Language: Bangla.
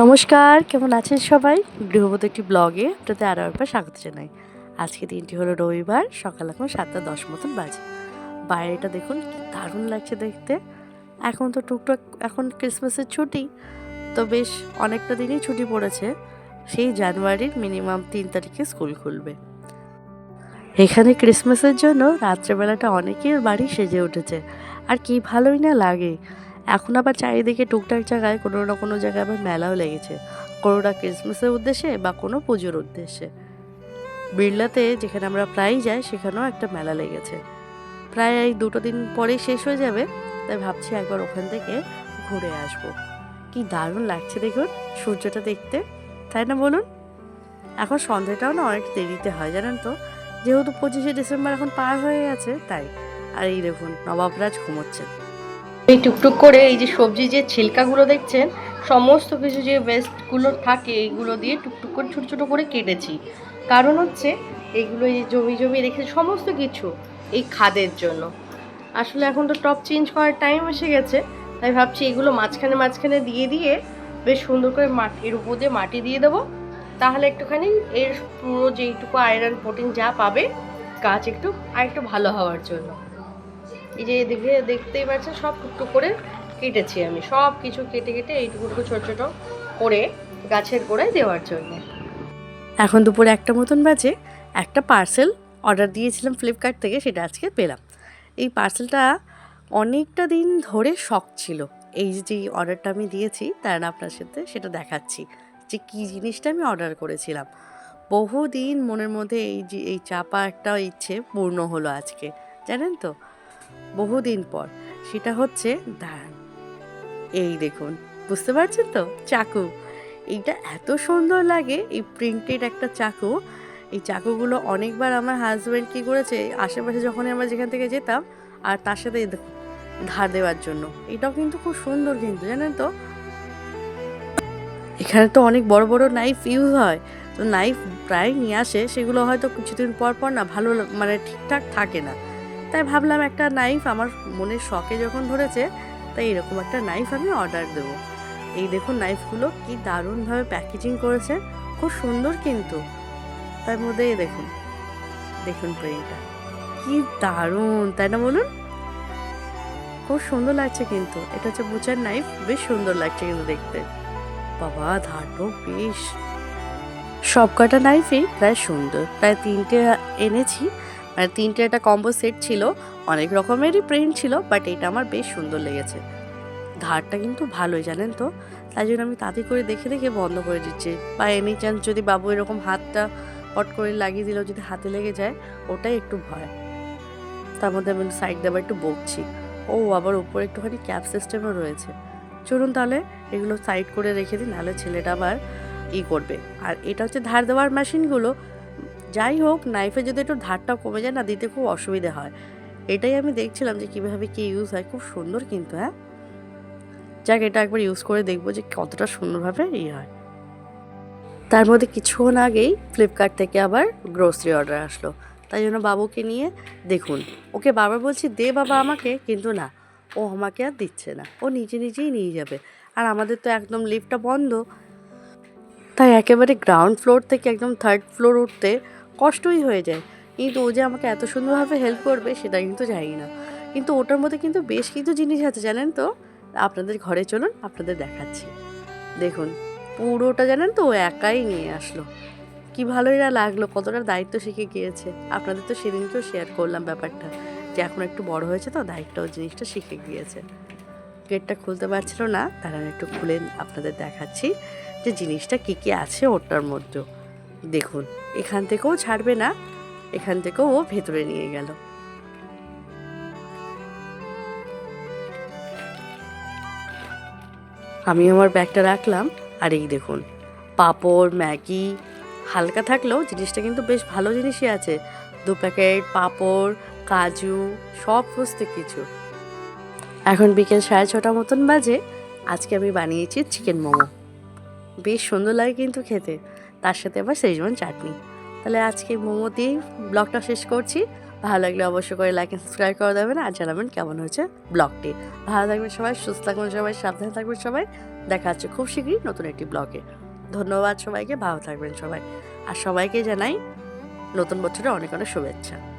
নমস্কার, কেমন আছেন সবাই? গৃহবধূ একটি ব্লগে আপনাদের আরও একবার স্বাগত জানাই। আজকে দিনটি হলো রবিবার, সকাল এখন সাতটা দশ মতন বাজে। বাইরেটা দেখুন দারুণ লাগছে দেখতে। এখন তো টুকটাক, এখন ক্রিসমাসের ছুটি, তো বেশ অনেকটা দিনই ছুটি পড়েছে। সেই জানুয়ারির মিনিমাম তিন তারিখে স্কুল খুলবে। এখানে ক্রিসমাসের জন্য রাত্রেবেলাটা অনেকের বাড়ি সেজে উঠেছে। আর কি ভালোই না লাগে এখন আবার চারিদিকে টুকটাক জায়গায় কোনো না কোনো জায়গায় আবার মেলাও লেগেছে। কোনোটা ক্রিসমাসের উদ্দেশ্যে বা কোনো পুজোর উদ্দেশ্যে। বিড়লাতে যেখানে আমরা প্রায়ই যাই, সেখানেও একটা মেলা লেগেছে। প্রায় এই দুটো দিন পরেই শেষ হয়ে যাবে, তাই ভাবছি একবার ওখান থেকে ঘুরে আসব। কি দারুণ লাগছে দেখুন, সূর্যটা দেখতে। তাই না বলুন? এখন সন্ধ্যাটাও না অনেক দেরিতে হয়, জানেন তো? যেহেতু পঁচিশে ডিসেম্বর এখন পার হয়ে গেছে, তাই। আর এই দেখুন, নবাবরাজ ঘুমোচ্ছে এই টুকটুক করে এই যে সবজি, যে ছিলকাগুলো দেখছেন, সমস্ত কিছু যে ওয়েস্টগুলো থাকে, এইগুলো দিয়ে টুকটুক করে, ছোটো ছোটো করে কেটেছি। কারণ হচ্ছে, এইগুলো এই জমি জমি রেখে সমস্ত কিছু এই খাদের জন্য। আসলে এখন তো টপ চেঞ্জ করার টাইম এসে গেছে, তাই ভাবছি এগুলো মাঝখানে মাঝখানে দিয়ে দিয়ে বেশ সুন্দর করে মাটির উপর দিয়ে মাটি দিয়ে দেবো। তাহলে একটুখানি এর পুরো যেইটুকু আয়রন প্রোটিন যা পাবে, গাছ একটু আর একটু ভালো হওয়ার জন্য। এই যে দেখে দেখতেই পাচ্ছেন সব টুকটুক করে কেটেছি আমি। সব কিছু কেটে কেটে এইটুকুটুকু ছোট ছোট করে গাছের গোড়ায় দেওয়ার জন্য। এখন দুপুরে একটা মতন বাজে, একটা পার্সেল অর্ডার দিয়েছিলাম ফ্লিপকার্ট থেকে, সেটা আজকে পেলাম। এই পার্সেলটা অনেকটা দিন ধরে শখ ছিল। এই যে অর্ডারটা আমি দিয়েছি, তার আপনার সাথে সেটা দেখাচ্ছি। যে কী জিনিসটা আমি অর্ডার করেছিলাম। বহুদিন মনের মধ্যে এই যে, এই চাপা একটা ইচ্ছে পূর্ণ হলো আজকে। জানেন তো? বহুদিন পর, সেটা হচ্ছে দাঁড়ান। এই দেখুন, বুঝতে পারছেন তো? চাকু। এইটা এত সুন্দর লাগে, এই প্রিন্টেড একটা চাকু। এই চাকুগুলো অনেকবার আমার হাজব্যান্ড কী করেছে, আশেপাশে যখন আমরা যেখান থেকে যেতাম, আর তার সাথে ধার দেওয়ার জন্য। এটাও কিন্তু খুব সুন্দর কিন্তু, জানেন তো? এখানে তো অনেক বড় বড় নাইফ ইউজ হয়। তো নাইফ প্রায় নিয়ে আসে, সেগুলো হয়তো কিছুদিন পর পর না, ভালো মানে ঠিকঠাক থাকে না। তাই ভাবলাম একটা নাইফ আমার মনের শখে যখন ধরেছে, তাই এরকম একটা নাইফ আমি অর্ডার দেব। এই দেখুন নাইফগুলো কি দারুণভাবে প্যাকেজিং করেছে, খুব সুন্দর কিন্তু। তার মধ্যে দেখুন দেখুন প্রিন্টটা কি দারুণ, তাই না বলুন? খুব সুন্দর লাগছে কিন্তু। এটা হচ্ছে বুচার নাইফ বেশ সুন্দর লাগছে কিন্তু দেখতে। বাবা ধারটাও বেশ। সব কটা নাইফই প্রায় সুন্দর। প্রায় তিনটে এনেছি। মানে তিনটে একটা কম্বো সেট ছিল, অনেক রকমেরই প্রিন্ট ছিল বাট এটা আমার বেশ সুন্দর লেগেছে। ধারটা কিন্তু ভালোই, জানেন তো? তাই জন্য আমি তাতে করে দেখে দেখে বন্ধ করে দিচ্ছি। বা এনি চান্স যদি বাবু এরকম হাতটা পট করে লাগিয়ে দিল, যদি হাতে লেগে যায়, ওটাই একটু ভয়। তার মধ্যে আমি সাইড দেবার একটু বকছি। ও আবার উপরে একটুখানি ক্যাপ সিস্টেমও রয়েছে। চলুন তাহলে এগুলো সাইড করে রেখে দিই, নাহলে ছেলেটা আবার ই করবে। আর এটা হচ্ছে ধার দেওয়ার মেশিনগুলো যাই হোক নাইফে যদি একটু ধারটা কমে যায় না, দিতে খুব অসুবিধে হয়। এটাই আমি দেখছিলাম যে কীভাবে কী ইউজ হয়, খুব সুন্দর কিন্তু হ্যাঁ? যাক, এটা একবার ইউজ করে দেখব যে কতটা সুন্দরভাবে ইয়ে হয়। তার মধ্যে কিছুক্ষণ আগেই ফ্লিপকার্ট থেকে আবার গ্রোসারি অর্ডার আসলো। তাই জন্য বাবুকে নিয়ে দেখুন। ওকে বাবা বলছি, দে বাবা আমাকে। কিন্তু না, ও আমাকে আর দিচ্ছে না। ও নিজে নিজেই নিয়ে যাবে। আর আমাদের তো একদম লিফটটা বন্ধ। তাই একেবারে গ্রাউন্ড ফ্লোর থেকে একদম থার্ড ফ্লোর উঠতে কষ্টই হয়ে যায়। কিন্তু ও যে আমাকে এত সুন্দরভাবে হেল্প করবে, সেটা কিন্তু জানি না। কিন্তু ওটার মধ্যে কিন্তু বেশ কিছু জিনিস আছে, জানেন তো? আপনাদের ঘরে চলুন, আপনাদের দেখাচ্ছি। দেখুন, পুরোটা জানেন তো, ও একাই নিয়ে আসলো। কি ভালোই না লাগল, কতটা দায়িত্ব শিখে গিয়েছে। আপনাদের তো সেদিনকেও শেয়ার করলাম ব্যাপারটা, যে এখন একটু বড় হয়েছে তো, দায়িত্ব জিনিসটা শিখে গিয়েছে। গেটটা খুলতে পারছিল না তারা একটু খুলে আপনাদের দেখাচ্ছি যে জিনিসটা কী কী আছে ওটার মধ্যেও। দেখুন, এখান থেকেও ছাড়বে না, এখান থেকেও ও ভেতরে নিয়ে গেল। আমি আমার ব্যাগটা রাখলাম, আর এই দেখুন, পাঁপড়, ম্যাগি, হালকা থাকলেও জিনিসটা কিন্তু বেশ ভালো জিনিসই আছে। দু প্যাকেট পাঁপড়, কাজু, সব বুঝতে কিছু। এখন বিকেল সাড়ে ছটা মতন বাজে, আজকে আমি বানিয়েছি চিকেন মোমো। বেশ সুন্দর লাগে কিন্তু খেতে। তার সাথে আবার সেজওয়ান চাটনি। তাহলে আজকে মোমো দিয়েই ব্লগটা শেষ করছি। ভালো লাগলে অবশ্যই করে লাইক সাবস্ক্রাইব করে দেবেন। আর জানাবেন কেমন হয়েছে ব্লগটি। ভালো থাকবেন সবাই, সুস্থ থাকবেন সবাই, সাবধানে থাকবেন সবাই। দেখা হচ্ছে খুব শীঘ্রই নতুন একটি ব্লগে। ধন্যবাদ সবাইকে, ভালো থাকবেন সবাই। আর সবাইকে জানাই নতুন বছরে অনেক অনেক শুভেচ্ছা।